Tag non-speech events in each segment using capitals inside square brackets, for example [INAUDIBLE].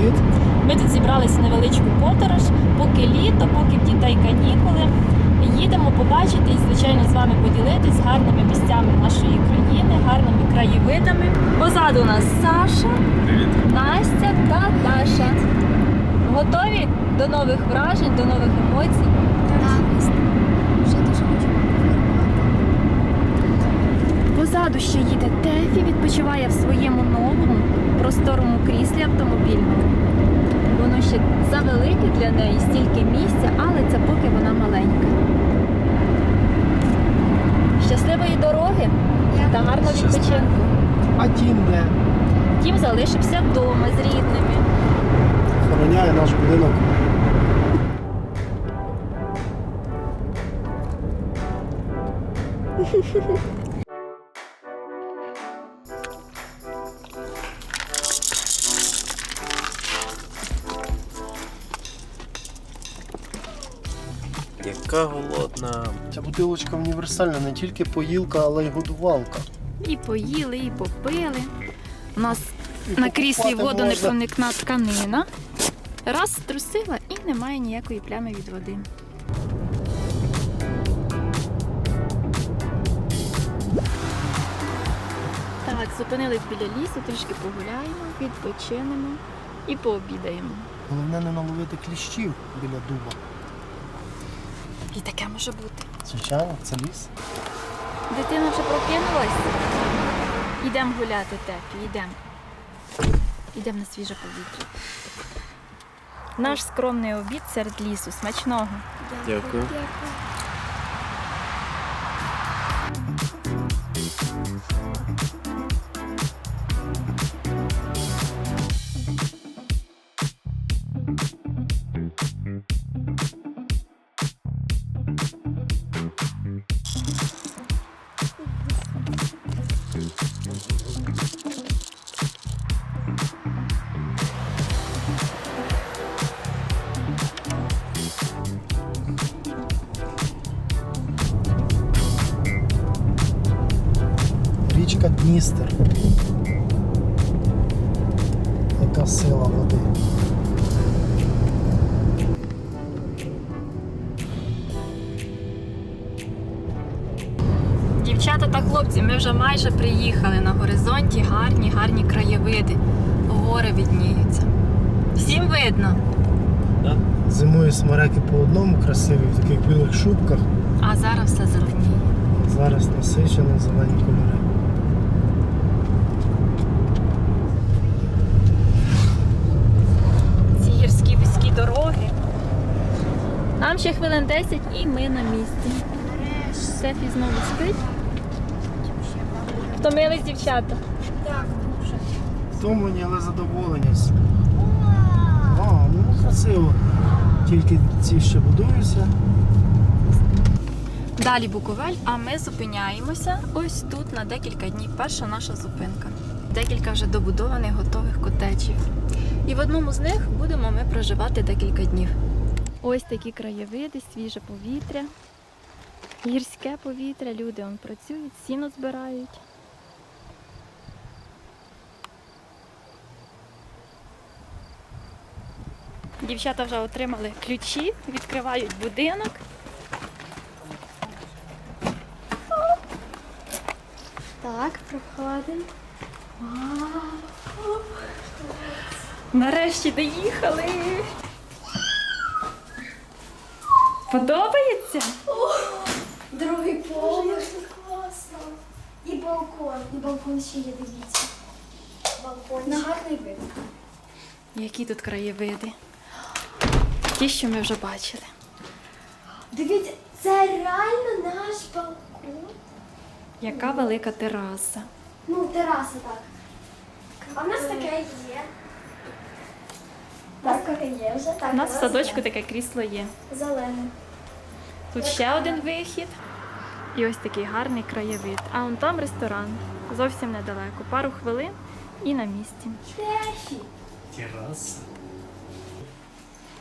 краєвид. Ми тут зібралися невеличку подорож, поки літо, поки в дітей канікули. Їдемо побачити і, звичайно, з вами поділитись гарними місцями нашої країни, гарними краєвидами. Позаду нас Саша, Привіт. Настя та Даша. Готові до нових вражень, до нових емоцій? Вже дуже хочу Позаду ще їде Тефі, відпочиває в своєму новому просторому кріслі автомобільному. Воно ще завелике для неї, стільки місця, але це поки вона маленька. Щасливої дороги та гарного відпочинку. А тім, де Тім залишився вдома з рідними. охороняє наш будинок. [LAUGHS] Яка голодна. Ця бутилочка універсальна, не тільки поїлка, але й годувалка. І поїли, і попили. У нас І на кріслі можна. водонепроникна тканина. Раз струсила і немає ніякої плями від води. Так, зупинились біля лісу, трішки погуляємо, відпочинемо і пообідаємо. Головне не наловити кліщів біля дуба. І таке може бути. Звичайно, це ліс. Дитина вже прокинулась. Йдемо гуляти, Тепі, йдемо. Йдемо на свіже повітря. Наш скромний обід серед лісу. Смачного. Дякую. Річка Дністер. Яка сила води. Дівчата та хлопці, ми вже майже приїхали на горизонті. Гарні, гарні краєвиди. Гори відніються. Всім видно. Зимою смереки по одному красиві в таких білих шубках. А зараз все зеленіє. Зараз насичено зелені кольори. Ще хвилин 10 і ми на місці. Стефі знову спить. Втомились дівчата. Так, дуже. Втомлені, але задоволені. А, ну красиво. Тільки ці ще будуються. Далі Буковель, а ми зупиняємося ось тут на декілька днів. Перша наша зупинка. Декілька вже добудованих готових котеджів. І в одному з них будемо ми проживати декілька днів. Ось такі краєвиди, свіже повітря, гірське повітря. Люди он працюють, сіно збирають. Дівчата вже отримали ключі, відкривають будинок. Так, проходимо. Нарешті доїхали. Подобається? Другий поверх. класно. І балкон. І балкон ще є, дивіться. Балкон. На гарний вид. Які тут краєвиди? Ті, що ми вже бачили. Дивіться, це реально наш балкон. Яка велика тераса. Ну, тераса так. А в нас таке є. У нас є вже. Так, У нас в садочку є. таке крісло є. Зелене. Тут ще один вихід. І ось такий гарний краєвид. А вон там ресторан. Зовсім недалеко. Пару хвилин і на місці. Тефі. Тераса.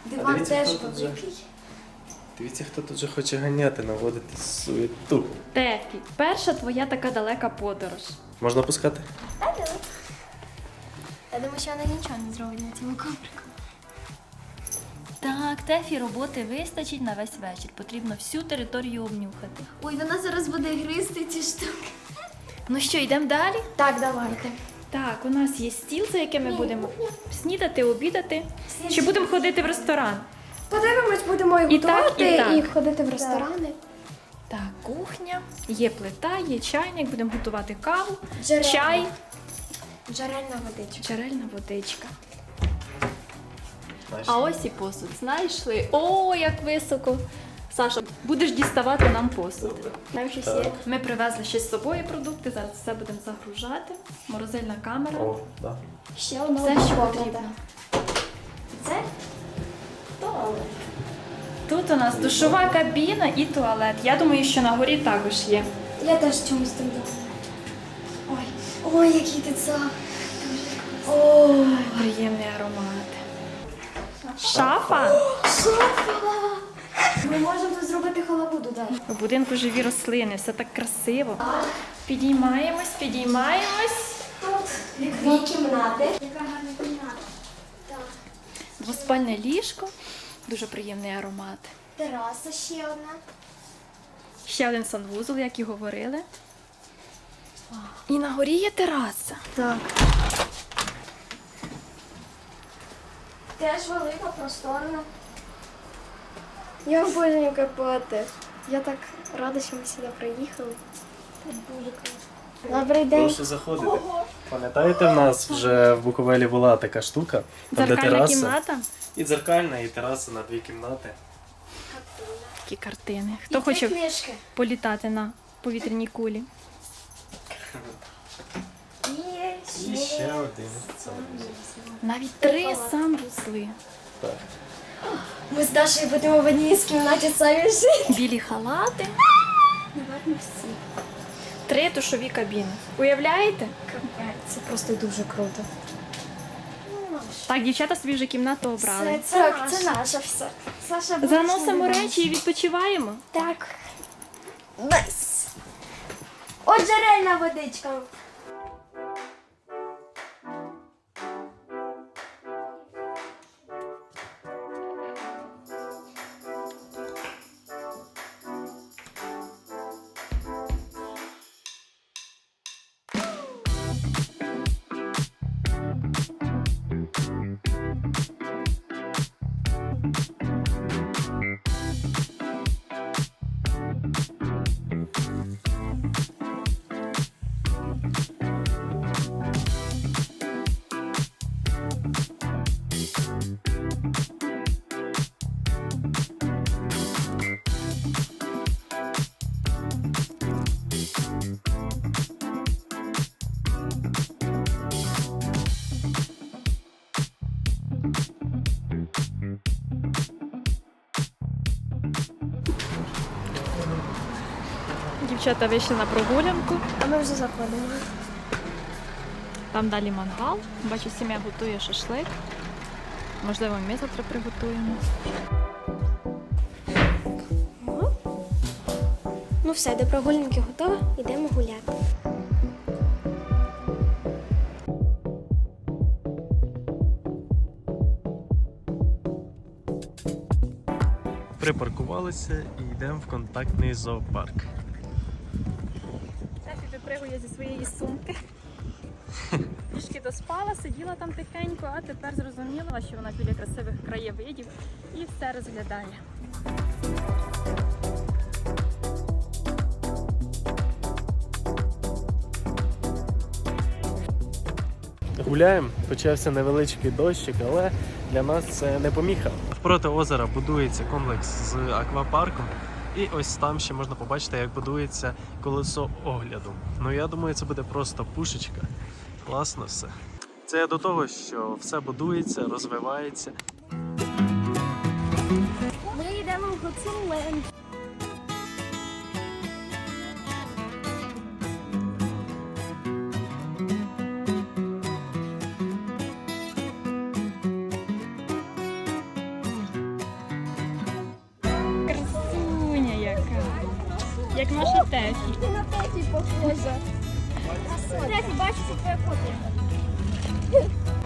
Диван дивіться, теж хто тут великий. Дивіться, хто тут же хоче ганяти, наводити суету. Тефі, перша твоя така далека подорож. Можна пускати? Я думаю, що вона нічого не зробить на цьому коврику. Так, Тефі роботи вистачить на весь вечір. Потрібно всю територію обнюхати. Ой, вона зараз буде гризти ці штуки. Ну що, йдемо далі? Так, давайте. Так, у нас є стіл, за яким ми будемо снідати, обідати. Чи будемо ходити в ресторан? Подивимось, будемо і І так, готувати, і так. і ходити в ресторани. Так, кухня, є плита, є чайник, будемо готувати каву, Джерельна. чай, Джерельна водичка. джерельна водичка. А ось і посуд. Знайшли. О, як високо. Саша, будеш діставати нам посуд. Там щось є. Ми привезли ще з собою продукти, зараз все будемо загружати. Морозильна камера. О, да. Ще одна Все, що упаковка. потрібно. Це туалет. Тут у нас душова кабіна і туалет. Я думаю, що на горі також є. Я теж чомусь там думала. Ой, ой, який ти запах. О, приємний аромат. Шафа. Софа! Ми можемо тут зробити халабуду далі. У будинку живі рослини, все так красиво. Підіймаємось, підіймаємось. Тут дві кімнати. Яка гарна кімната. Так. Двоспальне ліжко, дуже приємний аромат. Тераса ще одна. Ще один санвузол, як і говорили. І на горі є тераса. Так. Теж велика, просторна. Я обожнюю Карпати. Я так рада, що ми сюди приїхали. Тут дуже круто. Добрий день. Прошу заходити. Пам'ятаєте, в нас вже в Буковелі була така штука, там де Дзеркальна тераса. кімната. І дзеркальна, і тераса на дві кімнати. Такі картини. Хто І хоче книжки. політати на повітряній кулі? [LAUGHS] І І ще один. Це Навіть три санвузли. так. Ми з Дашею будемо в одній з кімнаті самі жити. Білі халати, Наверно, всі. три душові кабіни. Уявляєте? Це просто дуже круто. Так, дівчата собі вже кімнату обрали. Це, це, так, це наша все. Саша, будеш Заносимо речі і відпочиваємо. Так. Найс. От джерельна водичка. Дівчата вийшли на прогулянку. А ми вже заходимо. Там далі мангал. Бачу, сім'я готує шашлик. Можливо, ми завтра приготуємо. Ну все, до прогулянки готова, йдемо гуляти. Припаркувалися і йдемо в контактний зоопарк. Випригує зі своєї сумки. Трішки доспала, сиділа там тихенько, а тепер зрозуміла, що вона біля красивих краєвидів і все розглядає. Гуляємо, почався невеличкий дощик, але для нас це не поміха. Впроти озера будується комплекс з аквапарком. І ось там ще можна побачити, як будується колесо огляду. Ну я думаю, це буде просто пушечка. Класно все. Це до того, що все будується, розвивається. Ми йдемо в Гуцуленд. Як наша Тесі. Ти на Тесі похожа. Тесі, бачиш, це твоя копія. [LAUGHS]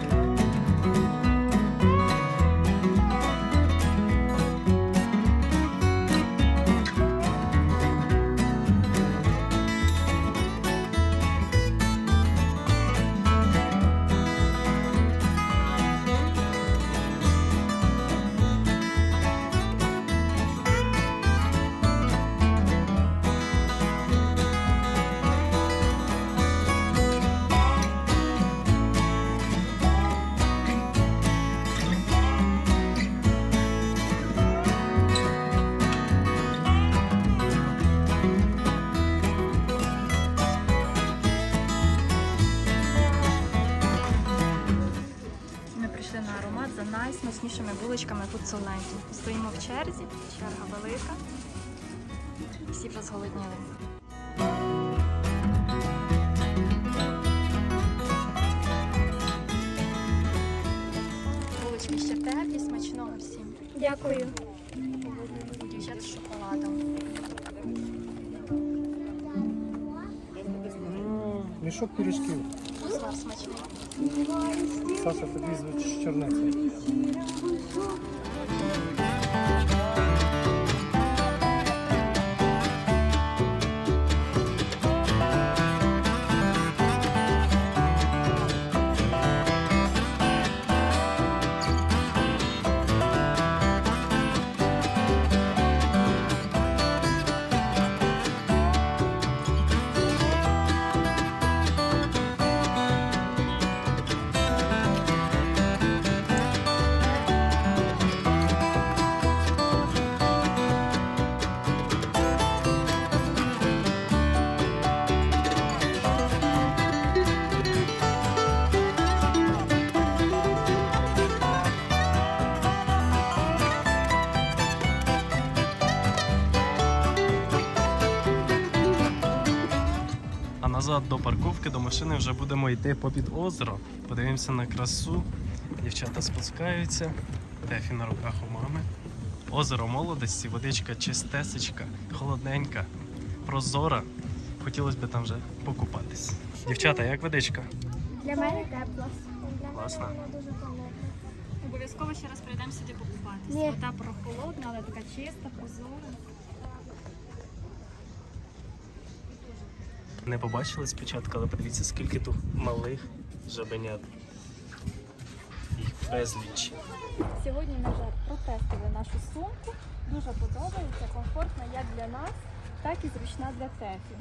найсмачнішими булочками тут Соленті. Стоїмо в черзі, черга велика. Всі вже зголодніли. Булочки ще теплі, смачного всім. Дякую. У дівчат з шоколадом. Мішок пиріжків. Узвар смачний. Саша, тобі з чорниці. Назад до парковки, до машини вже будемо йти попід озеро. Подивимося на красу. Дівчата спускаються. Тефі на руках у мами. Озеро молодості, водичка чистесечка, холодненька, прозора. Хотілося б там вже покупатись. Дівчата, як водичка? Для мене тепло. Класно. Обов'язково ще раз прийдемо сюди покупатися. Вода прохолодна, але така чиста, прозора. Не побачили спочатку, але подивіться, скільки тут малих жабенят. Їх безліч. Сьогодні ми вже протестили нашу сумку. Дуже подобається, комфортна як для нас, так і зручна для Тефі.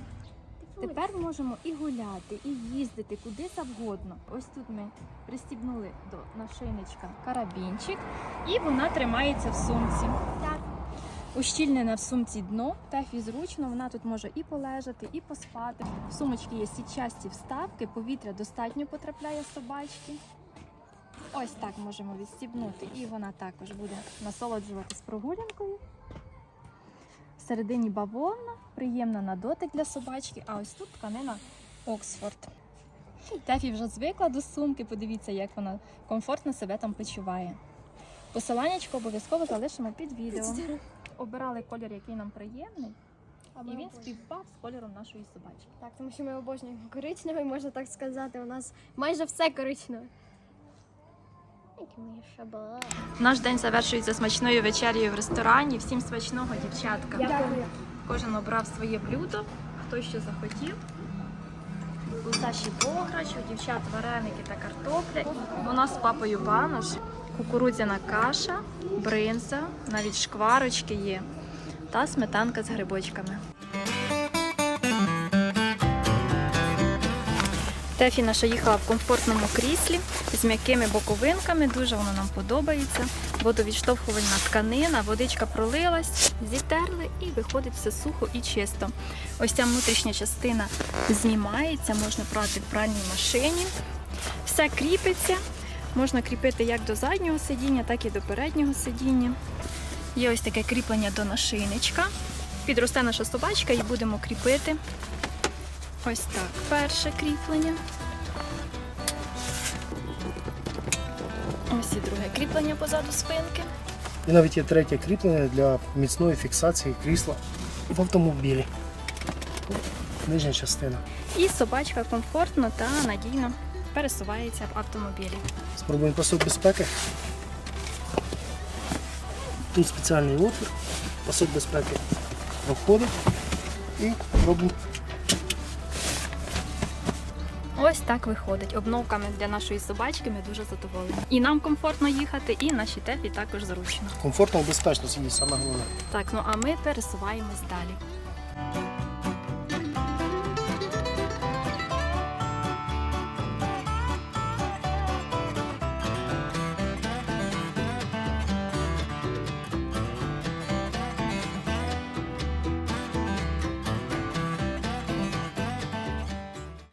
Тепер можемо і гуляти, і їздити куди завгодно. Ось тут ми пристібнули до нашийничка карабінчик, і вона тримається в сумці. Так. Ущільнене в сумці дно, Тефі зручно, вона тут може і полежати, і поспати. В сумочці є сітчасті вставки, повітря достатньо потрапляє собачки. Ось так можемо відстібнути, і вона також буде насолоджуватись прогулянкою. Всередині бавовна, приємна на дотик для собачки, а ось тут тканина Оксфорд. Тефі вже звикла до сумки, подивіться, як вона комфортно себе там почуває. Посиланнячко обов'язково залишимо під відео. Обирали колір, який нам приємний, і він співпав з кольором нашої собачки. Так, тому що ми обожнюємо коричневий, можна так сказати. У нас майже все коричневе. Які. Наш день завершується смачною вечерею в ресторані. Всім смачного, дівчатка. Дякую. Кожен обрав своє блюдо, хто що захотів. У Саші бограч, у дівчат вареники та картопля. У нас з папою банош, кукурудзяна каша, бринза, навіть шкварочки є та сметанка з грибочками. Тефі наша їхала в комфортному кріслі з м'якими боковинками. Дуже воно нам подобається. Водовідштовхувальна тканина, водичка пролилась, зітерли і виходить все сухо і чисто. Ось ця внутрішня частина знімається, можна прати в пральній машині. Все кріпиться. Можна кріпити як до заднього сидіння, так і до переднього сидіння. Є ось таке кріплення до нашийничка. Підросте наша собачка і будемо кріпити. Ось так, перше кріплення. Ось і друге кріплення позаду спинки. І навіть є третє кріплення для міцної фіксації крісла в автомобілі. Нижня частина. І собачка комфортно та надійно пересувається в автомобілі. Спробуємо пасок безпеки. Тут спеціальний отвір, пасок безпеки проходить і робимо Ось так виходить. Обновками для нашої собачки ми дуже задоволені. І нам комфортно їхати, і нашій тефі також зручно. комфортно і безпечно сидіти, саме головне. Так, ну а ми пересуваємось далі.